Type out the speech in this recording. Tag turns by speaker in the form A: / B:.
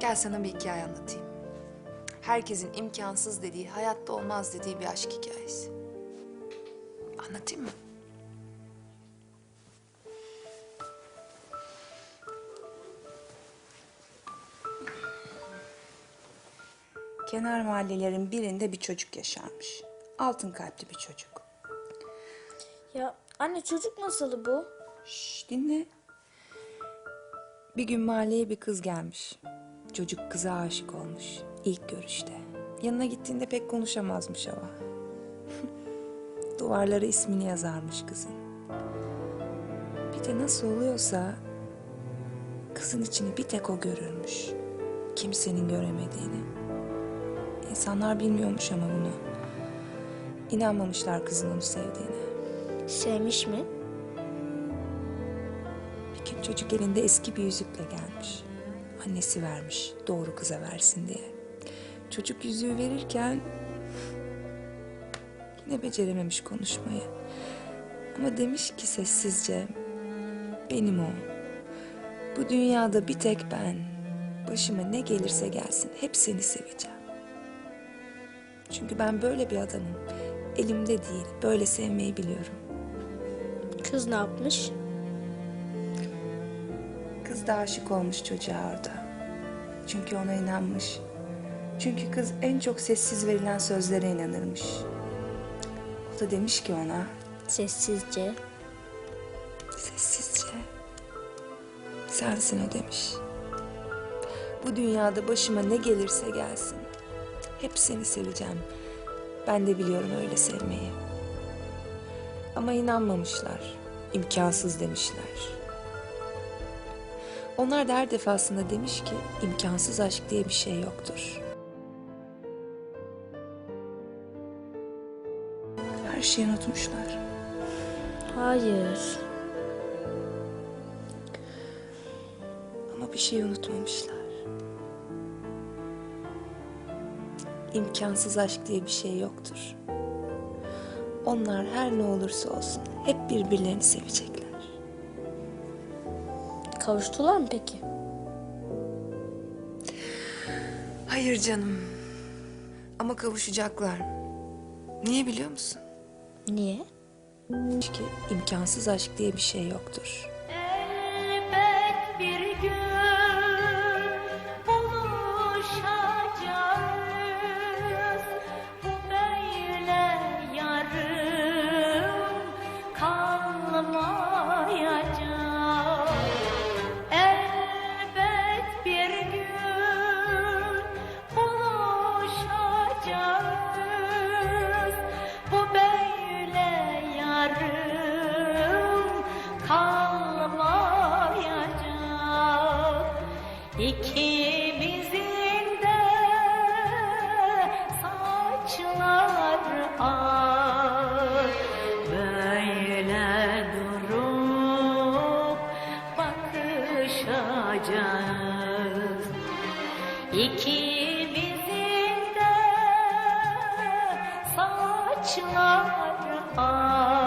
A: Gel sana bir hikaye anlatayım. Herkesin imkansız dediği, hayatta olmaz dediği bir aşk hikayesi. Anlatayım mı?
B: Kenar mahallelerin birinde bir çocuk yaşarmış. Altın kalpli bir çocuk.
C: Ya anne çocuk masalı bu.
B: Şş, dinle. Bir gün mahalleye bir kız gelmiş. Çocuk kıza aşık olmuş. ilk görüşte. Yanına gittiğinde pek konuşamazmış ama. Duvarlara ismini yazarmış kızın. Bir de nasıl oluyorsa kızın içini bir tek o görürmüş. Kimsenin göremediğini. İnsanlar bilmiyormuş ama bunu. İnanmamışlar kızın onu sevdiğine.
C: Sevmiş mi?
B: Bir gün çocuk elinde eski bir yüzükle gelmiş. Annesi vermiş doğru kıza versin diye. Çocuk yüzüğü verirken yine becerememiş konuşmayı. Ama demiş ki sessizce benim o. Bu dünyada bir tek ben. Başıma ne gelirse gelsin hep seni seveceğim. Çünkü ben böyle bir adamım. Elimde değil, böyle sevmeyi biliyorum.
C: Kız ne yapmış?
B: Kız da aşık olmuş çocuğa orada. Çünkü ona inanmış. Çünkü kız en çok sessiz verilen sözlere inanırmış. O da demiş ki ona
C: Sessizce.
B: sessizce sensin o demiş. Bu dünyada başıma ne gelirse gelsin. Hep seni seveceğim. Ben de biliyorum öyle sevmeyi. Ama inanmamışlar. İmkansız demişler. Onlar da her defasında demiş ki imkansız aşk diye bir şey yoktur. Her şeyi unutmuşlar.
C: Hayır.
B: Ama bir şey unutmamışlar. İmkansız aşk diye bir şey yoktur. Onlar her ne olursa olsun hep birbirlerini sevecekler.
C: Kavuştular mı peki?
A: Hayır canım. Ama kavuşacaklar. Niye biliyor musun?
C: Niye?
B: Çünkü imkansız aşk diye bir şey yoktur.
D: İkimizin de saçlar ar Böyle durup bakışacağız. İkimizin de saçlar ar